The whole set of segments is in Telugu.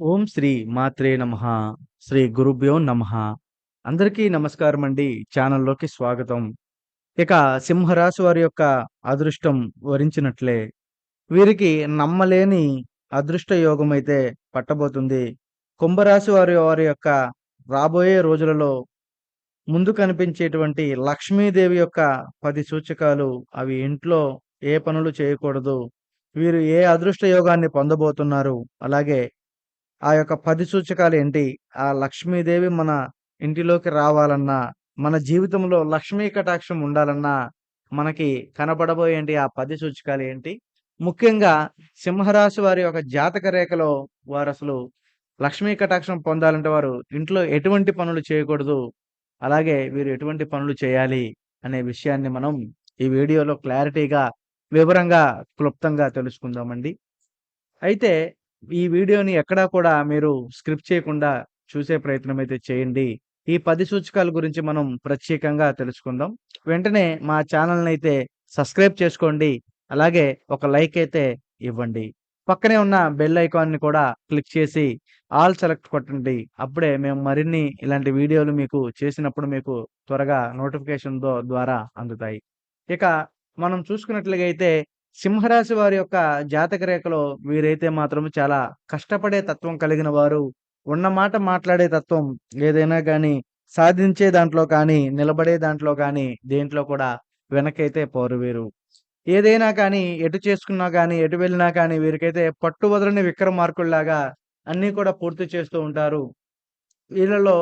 ఓం శ్రీ మాత్రే నమ శ్రీ గురుభ్యో నమ. అందరికీ నమస్కారం అండి. ఛానల్లోకి స్వాగతం. ఇక సింహరాశి వారి యొక్క అదృష్టం వరించినట్లే. వీరికి నమ్మలేని అదృష్ట యోగం అయితే పట్టబోతుంది. కుంభరాశి వారి వారి యొక్క రాబోయే రోజులలో ముందు కనిపించేటువంటి లక్ష్మీదేవి యొక్క పది సూచకాలు అవి ఇంట్లో ఏ పనులు చేయకూడదు. వీరు ఏ అదృష్ట యోగాన్ని పొందబోతున్నారు? అలాగే ఆ యొక్క పది సూచకాలు ఏంటి? ఆ లక్ష్మీదేవి మన ఇంటిలోకి రావాలన్నా మన జీవితంలో లక్ష్మీ కటాక్షం ఉండాలన్నా మనకి కనపడబోయేంటి ఆ పది సూచకాలు ఏంటి? ముఖ్యంగా సింహరాశి వారి యొక్క జాతక రేఖలో వారు అసలు లక్ష్మీ కటాక్షం పొందాలంటే వారు ఇంట్లో ఎటువంటి పనులు చేయకూడదు అలాగే వీరు ఎటువంటి పనులు చేయాలి అనే విషయాన్ని మనం ఈ వీడియోలో క్లారిటీగా వివరంగా క్లుప్తంగా తెలుసుకుందామండి. అయితే ఈ వీడియోని ఎక్కడా కూడా మీరు స్క్రిప్ట్ చేయకుండా చూసే ప్రయత్నం అయితే చేయండి. ఈ పది సూచకాల గురించి మనం ప్రత్యేకంగా తెలుసుకుందాం. వెంటనే మా ఛానల్ని అయితే సబ్స్క్రైబ్ చేసుకోండి. అలాగే ఒక లైక్ అయితే ఇవ్వండి. పక్కనే ఉన్న బెల్ ఐకాన్ని కూడా క్లిక్ చేసి ఆల్ సెలెక్ట్ కొట్టండి. అప్పుడే మేము మరిన్ని ఇలాంటి వీడియోలు మీకు చేసినప్పుడు మీకు త్వరగా నోటిఫికేషన్ ద్వారా అందుతాయి. ఇక మనం చూసుకున్నట్లుగా అయితే సింహరాశి వారి యొక్క జాతక రేఖలో వీరైతే మాత్రం చాలా కష్టపడే తత్వం కలిగిన వారు ఉన్న మాట మాట్లాడే తత్వం ఏదైనా కానీ సాధించే దాంట్లో కానీ నిలబడే దాంట్లో కానీ దేంట్లో కూడా వెనకైతే పోరు వీరు. ఏదైనా కానీ ఎటు చేసుకున్నా కానీ ఎటు వెళ్ళినా కానీ వీరికైతే పట్టు వదలని విక్రమార్కుల్లాగా అన్నీ కూడా పూర్తి చేస్తూ ఉంటారు. వీళ్ళలో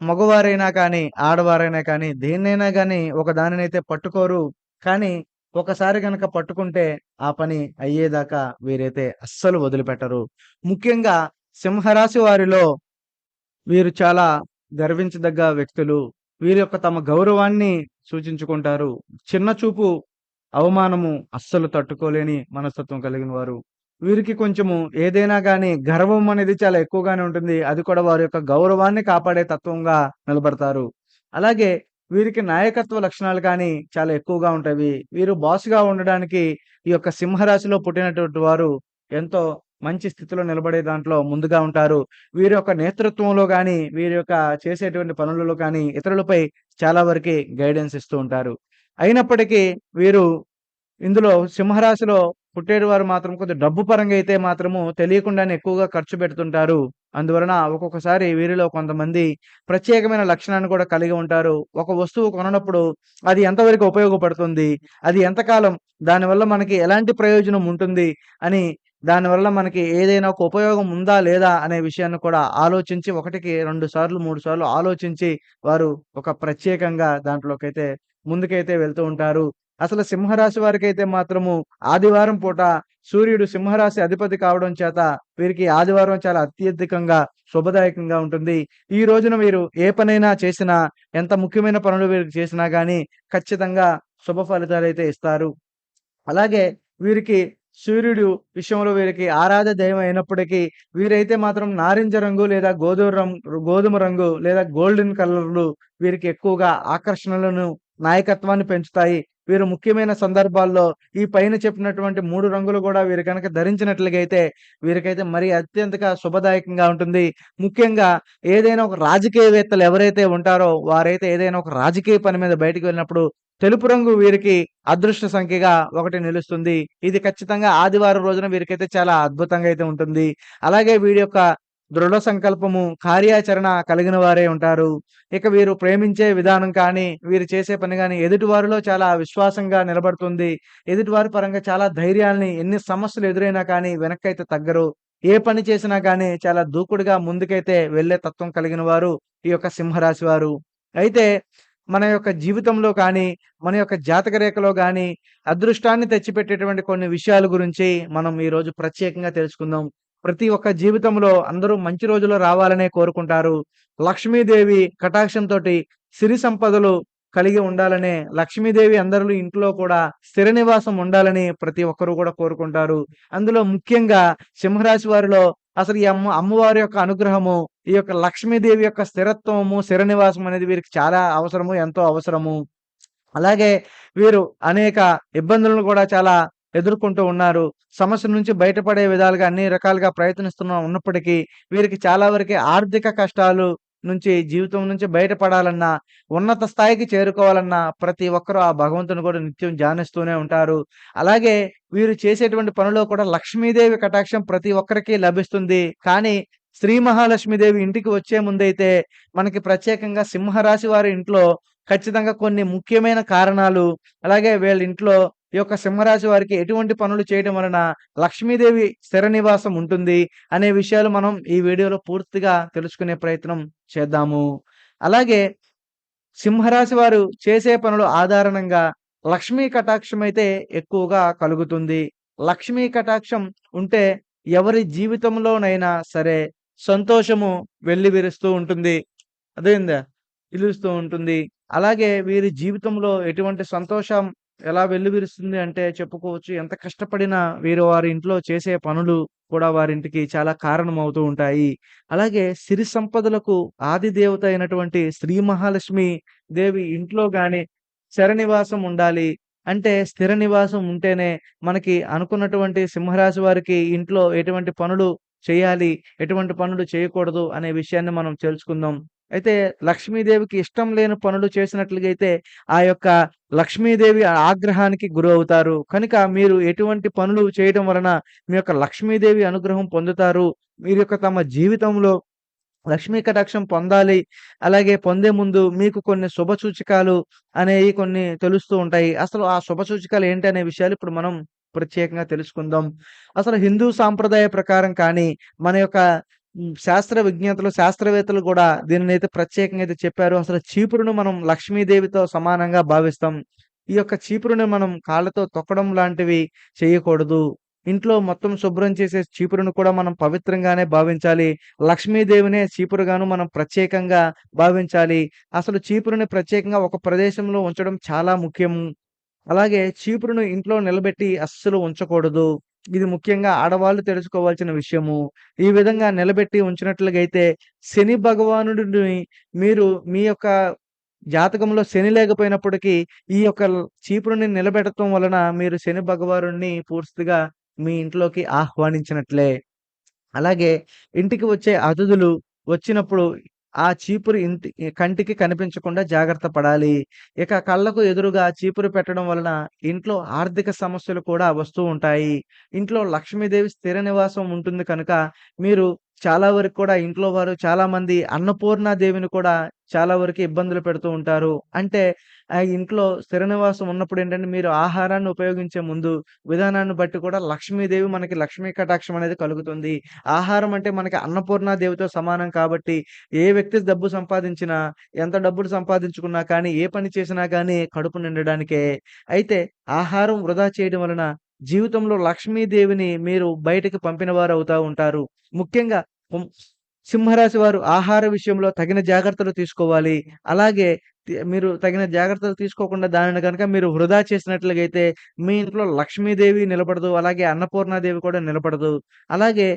మగవారైనా కానీ ఆడవారైనా కానీ దేన్నైనా కానీ ఒక దానినైతే పట్టుకోరు. కానీ ఒకసారి గనక పట్టుకుంటే ఆ పని అయ్యేదాకా వీరైతే అస్సలు వదిలిపెట్టరు. ముఖ్యంగా సింహరాశి వారిలో వీరు చాలా గర్వించదగ్గ వ్యక్తులు. వీరి యొక్క తమ గౌరవాన్ని సూచించుకుంటారు. చిన్న చూపు అవమానము అస్సలు తట్టుకోలేని మనస్తత్వం కలిగిన వారు. వీరికి కొంచెము ఏదైనా కానీ గర్వం అనేది చాలా ఎక్కువగానే ఉంటుంది. అది కూడా వారి యొక్క గౌరవాన్ని కాపాడే తత్వంగా నిలబడతారు. అలాగే వీరికి నాయకత్వ లక్షణాలు కానీ చాలా ఎక్కువగా ఉంటాయి. వీరు బాస్గా ఉండడానికి ఈ యొక్క సింహరాశిలో పుట్టినటువంటి వారు ఎంతో మంచి స్థితిలో నిలబడే దాంట్లో ముందుగా ఉంటారు. వీరి యొక్క నేతృత్వంలో కానీ వీరి యొక్క చేసేటువంటి పనులలో కానీ ఇతరులపై చాలా వరకు గైడెన్స్ ఇస్తూ ఉంటారు. అయినప్పటికీ వీరు ఇందులో సింహరాశిలో పుట్టేటి వారు మాత్రం కొద్దిగా డబ్బు పరంగా అయితే మాత్రము తెలియకుండానే ఎక్కువగా ఖర్చు పెడుతుంటారు. అందువలన ఒక్కొక్కసారి వీరిలో కొంతమంది ప్రత్యేకమైన లక్షణాన్ని కూడా కలిగి ఉంటారు. ఒక వస్తువు కొనప్పుడు అది ఎంతవరకు ఉపయోగపడుతుంది? అది ఎంతకాలం? దానివల్ల మనకి ఎలాంటి ప్రయోజనం ఉంటుంది? అని దానివల్ల మనకి ఏదైనా ఒక ఉపయోగం ఉందా లేదా అనే విషయాన్ని కూడా ఆలోచించి ఒకటికి రెండు సార్లు మూడు సార్లు ఆలోచించి వారు ఒక ప్రత్యేకంగా దాంట్లోకైతే ముందుకైతే వెళ్తూ ఉంటారు. అసలు సింహరాశి వారికి అయితే మాత్రము ఆదివారం పూట సూర్యుడు సింహరాశి అధిపతి కావడం చేత వీరికి ఆదివారం చాలా అత్యధికంగా శుభదాయకంగా ఉంటుంది. ఈ రోజున వీరు ఏ పనైనా చేసినా ఎంత ముఖ్యమైన పనులు వీరికి చేసినా కానీ ఖచ్చితంగా శుభ ఫలితాలు అయితే ఇస్తారు. అలాగే వీరికి సూర్యుడు విషయంలో వీరికి ఆరాధ దైవం అయినప్పటికీ వీరైతే మాత్రం నారింజ రంగు లేదా గోధుమ రంగు గోధుమ రంగు లేదా గోల్డెన్ కలర్లు వీరికి ఎక్కువగా ఆకర్షణలను నాయకత్వాన్ని పెంచుతాయి. వీరు ముఖ్యమైన సందర్భాల్లో ఈ పైన చెప్పినటువంటి మూడు రంగులు కూడా వీరు కనుక ధరించినట్లుగా అయితే వీరికైతే మరి అత్యంతగా శుభదాయకంగా ఉంటుంది. ముఖ్యంగా ఏదైనా ఒక రాజకీయవేత్తలు ఎవరైతే ఉంటారో వారైతే ఏదైనా ఒక రాజకీయ పని మీద బయటకు వెళ్ళినప్పుడు తెలుపు రంగు వీరికి అదృష్ట సంఖ్యగా ఒకటి నిలుస్తుంది. ఇది ఖచ్చితంగా ఆదివారం రోజున వీరికైతే చాలా అద్భుతంగా అయితే ఉంటుంది. అలాగే వీరి యొక్క దృఢ సంకల్పము కార్యాచరణ కలిగిన వారే ఉంటారు. ఇక వీరు ప్రేమించే విధానం కానీ వీరు చేసే పని కానీ ఎదుటివారిలో చాలా విశ్వాసంగా నిలబడుతుంది. ఎదుటివారి పరంగా చాలా ధైర్యాల్ని ఎన్ని సమస్యలు ఎదురైనా కానీ వెనక్కైతే తగ్గరు. ఏ పని చేసినా కానీ చాలా దూకుడుగా ముందుకైతే వెళ్ళే తత్వం కలిగిన వారు ఈ యొక్క సింహరాశి వారు. అయితే మన యొక్క జీవితంలో కానీ మన యొక్క జాతక రేఖలో కానీ అదృష్టాన్ని తెచ్చిపెట్టేటువంటి కొన్ని విషయాల గురించి మనం ఈ రోజు ప్రత్యేకంగా తెలుసుకుందాం. ప్రతి ఒక్క జీవితంలో అందరూ మంచి రోజులు రావాలనే కోరుకుంటారు. లక్ష్మీదేవి కటాక్షంతో సిరి సంపదలు కలిగి ఉండాలనే లక్ష్మీదేవి అందరూ ఇంట్లో కూడా స్థిర నివాసం ఉండాలని ప్రతి ఒక్కరూ కూడా కోరుకుంటారు. అందులో ముఖ్యంగా సింహరాశి వారిలో అసలు ఈ అమ్మ అమ్మవారి యొక్క అనుగ్రహము ఈ యొక్క లక్ష్మీదేవి యొక్క స్థిరత్వము స్థిర నివాసం అనేది వీరికి చాలా అవసరము ఎంతో అవసరము. అలాగే వీరు అనేక ఇబ్బందులను కూడా చాలా ఎదుర్కొంటూ ఉన్నారు. సమస్య నుంచి బయటపడే విధాలుగా అన్ని రకాలుగా ప్రయత్నిస్తున్న ఉన్నప్పటికీ వీరికి చాలా వరకి ఆర్థిక కష్టాలు నుంచి జీవితం నుంచి బయటపడాలన్నా, ఉన్నత స్థాయికి చేరుకోవాలన్నా ప్రతి ఒక్కరూ ఆ భగవంతుని కూడా నిత్యం ధ్యానిస్తూనే ఉంటారు. అలాగే వీరు చేసేటువంటి పనిలో కూడా లక్ష్మీదేవి కటాక్షం ప్రతి ఒక్కరికి లభిస్తుంది. కానీ శ్రీ మహాలక్ష్మీదేవి ఇంటికి వచ్చే ముందైతే మనకి ప్రత్యేకంగా సింహరాశి వారి ఇంట్లో ఖచ్చితంగా కొన్ని ముఖ్యమైన కారణాలు, అలాగే వీళ్ళ ఇంట్లో ఈ యొక్క సింహరాశి వారికి ఎటువంటి పనులు చేయడం వలన లక్ష్మీదేవి స్థిర నివాసం ఉంటుంది అనే విషయాలు మనం ఈ వీడియోలో పూర్తిగా తెలుసుకునే ప్రయత్నం చేద్దాము. అలాగే సింహరాశి వారు చేసే పనుల ఆధారంగా లక్ష్మీ కటాక్షం అయితే ఎక్కువగా కలుగుతుంది. లక్ష్మీ కటాక్షం ఉంటే ఎవరి జీవితంలోనైనా సరే సంతోషము వెల్లివిరుస్తూ ఉంటుంది. అదేందా నిలుస్తూ ఉంటుంది. అలాగే వీరి జీవితంలో ఎటువంటి సంతోషం ఎలా వెల్లువిరుస్తుంది అంటే చెప్పుకోవచ్చు. ఎంత కష్టపడినా వీరు వారి ఇంట్లో చేసే పనులు కూడా వారింటికి చాలా కారణమవుతూ ఉంటాయి. అలాగే సిరి సంపదలకు ఆది దేవత అయినటువంటి శ్రీ మహాలక్ష్మి దేవి ఇంట్లో గాని శరనివాసం నివాసం ఉండాలి. అంటే స్థిర నివాసం ఉంటేనే మనకి అనుకున్నటువంటి సింహరాశి వారికి ఇంట్లో ఎటువంటి పనులు చేయాలి, ఎటువంటి పనులు చేయకూడదు అనే విషయాన్ని మనం తెలుసుకుందాం. అయితే లక్ష్మీదేవికి ఇష్టం లేని పనులు చేసినట్లుగైతే ఆ యొక్క లక్ష్మీదేవి ఆగ్రహానికి గురి అవుతారు కనుక మీరు ఎటువంటి పనులు చేయడం వలన మీ యొక్క లక్ష్మీదేవి అనుగ్రహం పొందుతారు. మీరు యొక్క తమ జీవితంలో లక్ష్మీ కటాక్షం పొందాలి. అలాగే పొందే ముందు మీకు కొన్ని శుభ సూచికాలు అనేవి కొన్ని తెలుస్తూ ఉంటాయి. అసలు ఆ శుభ సూచికాలు ఏంటి అనే విషయాలు ఇప్పుడు మనం ప్రత్యేకంగా తెలుసుకుందాం. అసలు హిందూ సాంప్రదాయ ప్రకారం కానీ, మన యొక్క శాస్త్ర విజ్ఞతలు, శాస్త్రవేత్తలు కూడా దీనినైతే ప్రత్యేకంగా అయితే చెప్పారు. అసలు చీపురును మనం లక్ష్మీదేవితో సమానంగా భావిస్తాం. ఈ యొక్క చీపురుని మనం కాళ్ళతో తొక్కడం లాంటివి చేయకూడదు. ఇంట్లో మొత్తం శుభ్రం చేసే చీపురును కూడా మనం పవిత్రంగానే భావించాలి. లక్ష్మీదేవినే చీపురుగాను మనం ప్రత్యేకంగా భావించాలి. అసలు చీపురుని ప్రత్యేకంగా ఒక ప్రదేశంలో ఉంచడం చాలా ముఖ్యము. అలాగే చీపురును ఇంట్లో నిలబెట్టి అస్సలు ఉంచకూడదు. ఇది ముఖ్యంగా ఆడవాళ్ళు తెలుసుకోవాల్సిన విషయము. ఈ విధంగా నిలబెట్టి ఉంచినట్లుగైతే శని భగవానుడిని మీరు మీ యొక్క జాతకంలో శని లేకపోయినప్పటికీ ఈ యొక్క చీపురుని నిలబెట్టడం వలన మీరు శని భగవానుడిని పూర్తిగా మీ ఇంట్లోకి ఆహ్వానించినట్లే. అలాగే ఇంటికి వచ్చే అతిథులు వచ్చినప్పుడు ఆ చీపురు ఇంటి కంటికి కనిపించకుండా జాగ్రత్త పడాలి. ఇక కళ్ళకు ఎదురుగా చీపురు పెట్టడం వలన ఇంట్లో ఆర్థిక సమస్యలు కూడా వస్తూ ఉంటాయి. ఇంట్లో లక్ష్మీదేవి స్థిర నివాసం ఉంటుంది కనుక మీరు చాలా వరకు కూడా ఇంట్లో వారు చాలామంది అన్నపూర్ణాదేవిని కూడా చాలా వరకు ఇబ్బందులు పెడుతూ ఉంటారు. అంటే ఆ ఇంట్లో స్థిరనివాసం ఉన్నప్పుడు ఏంటంటే మీరు ఆహారాన్ని ఉపయోగించే ముందు విధానాన్ని బట్టి కూడా లక్ష్మీదేవి మనకి లక్ష్మీ కటాక్షం అనేది కలుగుతుంది. ఆహారం అంటే మనకి అన్నపూర్ణాదేవితో సమానం కాబట్టి ఏ వ్యక్తి డబ్బు సంపాదించినా, ఎంత డబ్బులు సంపాదించుకున్నా కానీ, ఏ పని చేసినా కానీ కడుపు నిండడానికే. అయితే ఆహారం వృధా చేయడం వలన జీవితంలో లక్ష్మీదేవిని మీరు బయటకు పంపిన అవుతూ ఉంటారు. ముఖ్యంగా సింహరాశి వారు ఆహార విషయంలో తగిన జాగ్రత్తలు తీసుకోవాలి. అలాగే మీరు తగిన జాగ్రత్తలు తీసుకోకుండా దానిని కనుక మీరు వృధా చేసినట్లుగైతే మీ ఇంట్లో లక్ష్మీదేవి నిలబడదు. అలాగే అన్నపూర్ణాదేవి కూడా నిలబడదు. అలాగే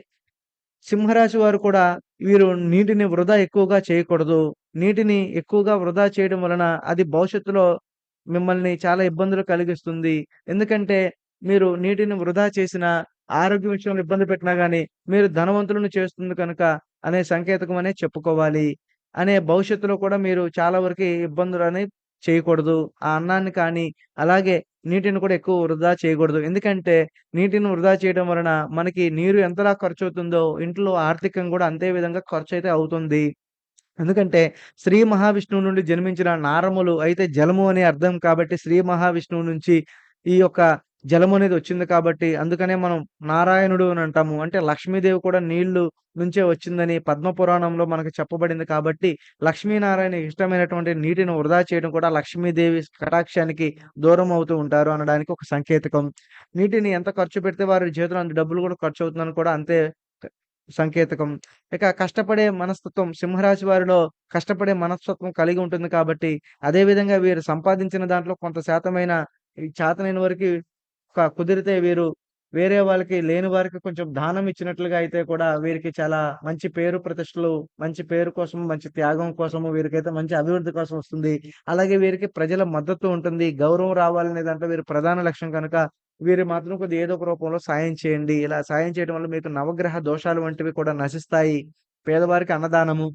సింహరాశి వారు కూడా వీరు నీటిని వృధా ఎక్కువగా చేయకూడదు. నీటిని ఎక్కువగా వృధా చేయడం వలన అది భవిష్యత్తులో మిమ్మల్ని చాలా ఇబ్బందులు కలిగిస్తుంది. ఎందుకంటే మీరు నీటిని వృధా చేసిన ఆరోగ్య విషయంలో ఇబ్బంది పెట్టినా గానీ మీరు ధనవంతులను చేస్తుంది కనుక అనే సంకేతకం అనే చెప్పుకోవాలి. అనే భవిష్యత్తులో కూడా మీరు చాలా వరకు ఇబ్బందులు అనేవి చేయకూడదు. ఆ అన్నాన్ని కానీ, అలాగే నీటిని కూడా ఎక్కువ వృధా చేయకూడదు. ఎందుకంటే నీటిని వృధా చేయడం వలన మనకి నీరు ఎంతలా ఖర్చు అవుతుందో ఇంట్లో ఆర్థికంగా కూడా అంతే విధంగా ఖర్చయితే అవుతుంది. ఎందుకంటే శ్రీ మహావిష్ణువు నుండి జన్మించిన నారములు అయితే జలము అని అర్థం కాబట్టి శ్రీ మహావిష్ణువు నుంచి ఈ యొక్క జలము అనేది వచ్చింది కాబట్టి అందుకనే మనం నారాయణుడు అని అంటాము. అంటే లక్ష్మీదేవి కూడా నీళ్ళు నుంచే వచ్చిందని పద్మపురాణంలో మనకు చెప్పబడింది కాబట్టి లక్ష్మీనారాయణ ఇష్టమైనటువంటి నీటిని వృధా చేయడం కూడా లక్ష్మీదేవి కటాక్షానికి దూరం అవుతూ ఉంటారు అనడానికి ఒక సంకేతకం. నీటిని ఎంత ఖర్చు పెడితే వారి జీవితంలో అంత డబ్బులు కూడా ఖర్చు అవుతుందని కూడా అంతే సంకేతకం. ఇక కష్టపడే మనస్తత్వం సింహరాశి వారిలో కష్టపడే మనస్తత్వం కలిగి ఉంటుంది కాబట్టి అదే విధంగా వీరు సంపాదించిన దాంట్లో కొంత శాతమైన ఈ చేతనైన వరకు కుదిరితే వీరు వేరే వాళ్ళకి లేని వారికి కొంచెం దానం ఇచ్చినట్లుగా అయితే కూడా వీరికి చాలా మంచి పేరు ప్రతిష్టలు, మంచి పేరు కోసం, మంచి త్యాగం కోసము వీరికైతే మంచి అభివృద్ధి కోసం వస్తుంది. అలాగే వీరికి ప్రజల మద్దతు ఉంటుంది. గౌరవం రావాలనే దాంట్లో వీరి ప్రధాన లక్ష్యం కనుక వీరు మాత్రం కొద్దిగా ఏదో ఒక రూపంలో సాయం చేయండి. ఇలా సాయం చేయడం వల్ల మీకు నవగ్రహ దోషాలు వంటివి కూడా నశిస్తాయి. పేదవారికి అన్నదానము,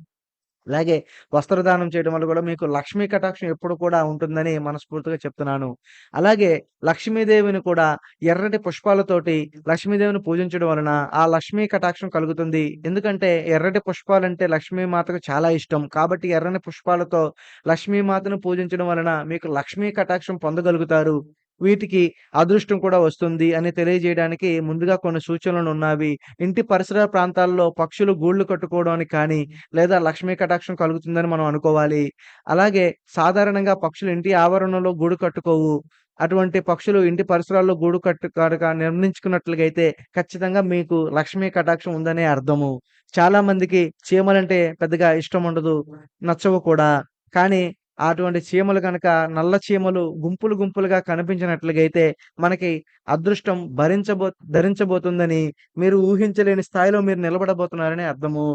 అలాగే వస్త్రదానం చేయడం వల్ల కూడా మీకు లక్ష్మీ కటాక్షం ఎప్పుడు కూడా ఉంటుందని మనస్ఫూర్తిగా చెప్తున్నాను. అలాగే లక్ష్మీదేవిని కూడా ఎర్రటి పుష్పాలతోటి లక్ష్మీదేవిని పూజించడం వలన ఆ లక్ష్మీ కటాక్షం కలుగుతుంది. ఎందుకంటే ఎర్రటి పుష్పాలంటే లక్ష్మీమాతకు చాలా ఇష్టం. కాబట్టి ఎర్రని పుష్పాలతో లక్ష్మీమాతను పూజించడం వలన మీకు లక్ష్మీ కటాక్షం పొందగలుగుతారు. వీటికి అదృష్టం కూడా వస్తుంది అని తెలియజేయడానికి ముందుగా కొన్ని సూచనలు ఉన్నవి ఇంటి పరిసర ప్రాంతాల్లో పక్షులు గూళ్ళు కట్టుకోవడానికి కానీ, లేదా లక్ష్మీ కటాక్షం కలుగుతుందని మనం అనుకోవాలి. అలాగే సాధారణంగా పక్షులు ఇంటి ఆవరణలో గూడు కట్టుకోవు. అటువంటి పక్షులు ఇంటి పరిసరాల్లో గూడు కట్టు కనుక ఖచ్చితంగా మీకు లక్ష్మీ కటాక్షం ఉందనే అర్థము. చాలా మందికి చీమలంటే పెద్దగా ఇష్టం ఉండదు. నచ్చవు కూడా. కానీ అటువంటి చీమలు కనుక నల్ల చీమలు గుంపులు గుంపులుగా కనిపించినట్లుగైతే మనకి అదృష్టం భరించబో ధరించబోతుందని మీరు ఊహించలేని స్థాయిలో మీరు నిలబడబోతున్నారని అర్థము.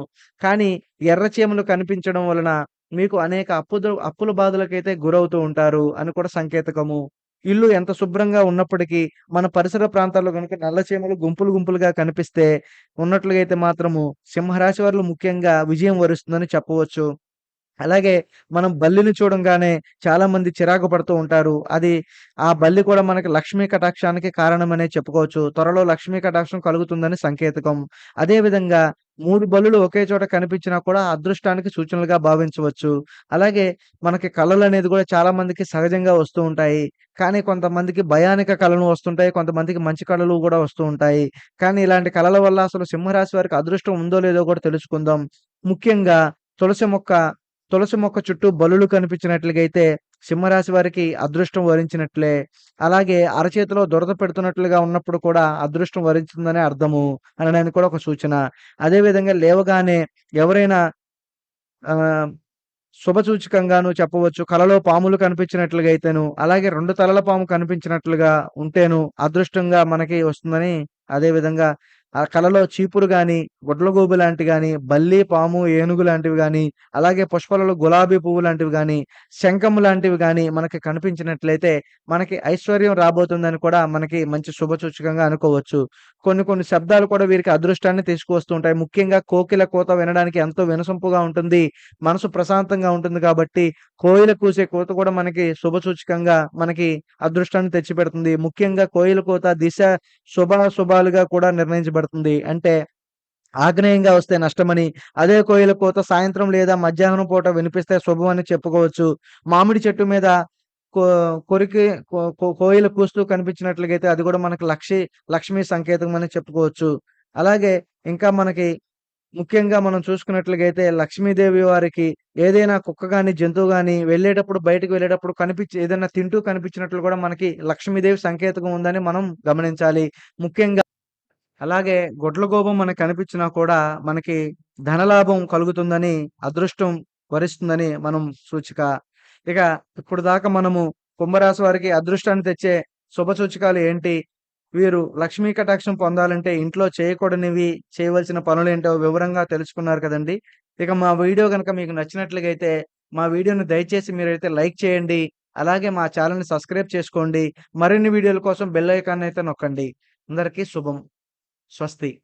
కానీ ఎర్ర చీమలు కనిపించడం వలన మీకు అనేక అప్పు అప్పుల బాధలకైతే గురవుతూ ఉంటారు అని కూడా సంకేతకము. ఇల్లు ఎంత శుభ్రంగా ఉన్నప్పటికీ మన పరిసర ప్రాంతాల్లో కనుక నల్ల చీమలు గుంపులు గుంపులుగా కనిపిస్తే ఉన్నట్లుగైతే మాత్రము సింహరాశి వారు ముఖ్యంగా విజయం వరుస్తుందని చెప్పవచ్చు. అలాగే మనం బల్లిని చూడంగానే చాలా మంది చిరాకు పడుతూ ఉంటారు. అది ఆ బల్లి కూడా మనకి లక్ష్మీ కటాక్షానికి కారణమనే చెప్పుకోవచ్చు. త్వరలో లక్ష్మీ కటాక్షం కలుగుతుందని సంకేతకం. అదేవిధంగా మూడు 3 బల్లులు ఒకే చోట కనిపించినా కూడా అదృష్టానికి సూచనలుగా భావించవచ్చు. అలాగే మనకి కళలు అనేది కూడా చాలా మందికి సహజంగా వస్తూ ఉంటాయి. కానీ కొంతమందికి భయానిక కళలు వస్తుంటాయి. కొంతమందికి మంచి కళలు కూడా వస్తూ ఉంటాయి. కానీ ఇలాంటి కళల వల్ల అసలు సింహరాశి వారికి అదృష్టం ఉందో లేదో కూడా తెలుసుకుందాం. ముఖ్యంగా తులసి మొక్క తులసి మొక్క చుట్టూ బల్లులు కనిపించినట్లుగైతే సింహరాశి వారికి అదృష్టం వరించినట్లే. అలాగే అరచేతిలో దురద పెడుతున్నట్లుగా ఉన్నప్పుడు కూడా అదృష్టం వరించిందనే అర్థము అనడానికి కూడా ఒక సూచన. అదేవిధంగా లేవగానే ఎవరైనా ఆహ్, శుభసూచకంగాను చెప్పవచ్చు. కలలో పాములు కనిపించినట్లుగైతేను, అలాగే రెండు తలల పాము కనిపించినట్లుగా ఉంటేను అదృష్టంగా మనకి వస్తుందని అదేవిధంగా ఆ కలలో చీపురు గాని, గుడ్లగూబ లాంటి గాని, బల్లి, పాము, ఏనుగు లాంటివి గాని, అలాగే పుష్పాలలో గులాబీ పువ్వు లాంటివి గాని, శంఖం లాంటివి గాని మనకి కనిపించినట్లయితే మనకి ఐశ్వర్యం రాబోతుందని కూడా మనకి మంచి శుభసూచకంగా అనుకోవచ్చు. కొన్ని కొన్ని శబ్దాలు కూడా వీరికి అదృష్టాన్ని తీసుకువస్తుంటాయి ముఖ్యంగా కోకిల కోత వినడానికి ఎంతో వినసొంపుగా ఉంటుంది. మనసు ప్రశాంతంగా ఉంటుంది కాబట్టి కోయిల కూసే కూత కూడా మనకి శుభసూచకంగా మనకి అదృష్టాన్ని తెచ్చిపెడుతుంది. ముఖ్యంగా కోయిల కోత దిశ శుభ శుభాలుగా కూడా నిర్ణయించబడుతుంది. అంటే ఆగ్నేయంగా వస్తే నష్టమని, అదే కోయిల కోత సాయంత్రం లేదా మధ్యాహ్నం పూట వినిపిస్తే శుభమని చెప్పుకోవచ్చు. మామిడి చెట్టు మీద కో కొరికి కో కోయిల కూస్తూ కనిపించినట్లయితే అది కూడా మనకి లక్ష్మి లక్ష్మీ సంకేతం అని చెప్పుకోవచ్చు. అలాగే ఇంకా మనకి ముఖ్యంగా మనం చూసుకున్నట్లయితే లక్ష్మీదేవి వారికి ఏదైనా కుక్క కానీ జంతువు కానీ వెళ్ళేటప్పుడు బయటకి వెళ్ళేటప్పుడు కనిపించి ఏదైనా తింటూ కనిపించినట్లు కూడా మనకి లక్ష్మీదేవి సంకేతకం ఉందని మనం గమనించాలి. ముఖ్యంగా అలాగే గుడ్లగూబ మనకు కనిపించినా కూడా మనకి ధనలాభం కలుగుతుందని, అదృష్టం వరిస్తుందని మనం సూచిక. ఇక ఇప్పుడు దాకా మనము కుంభరాశి వారికి అదృష్టాన్ని తెచ్చే శుభ సూచికాలు ఏంటి? వీరు లక్ష్మీ కటాక్షం పొందాలంటే ఇంట్లో చేయకూడనివి, చేయవలసిన పనులు ఏంటో వివరంగా తెలుసుకున్నారు కదండి ఇక మా వీడియో కనుక మీకు నచ్చినట్లుగైతే మా వీడియోని దయచేసి మీరైతే లైక్ చేయండి. అలాగే మా ఛానల్ని సబ్స్క్రైబ్ చేసుకోండి. మరిన్ని వీడియోల కోసం బెల్ ఐకాన్ అయితే నొక్కండి. అందరికీ శుభం. స్వస్తి.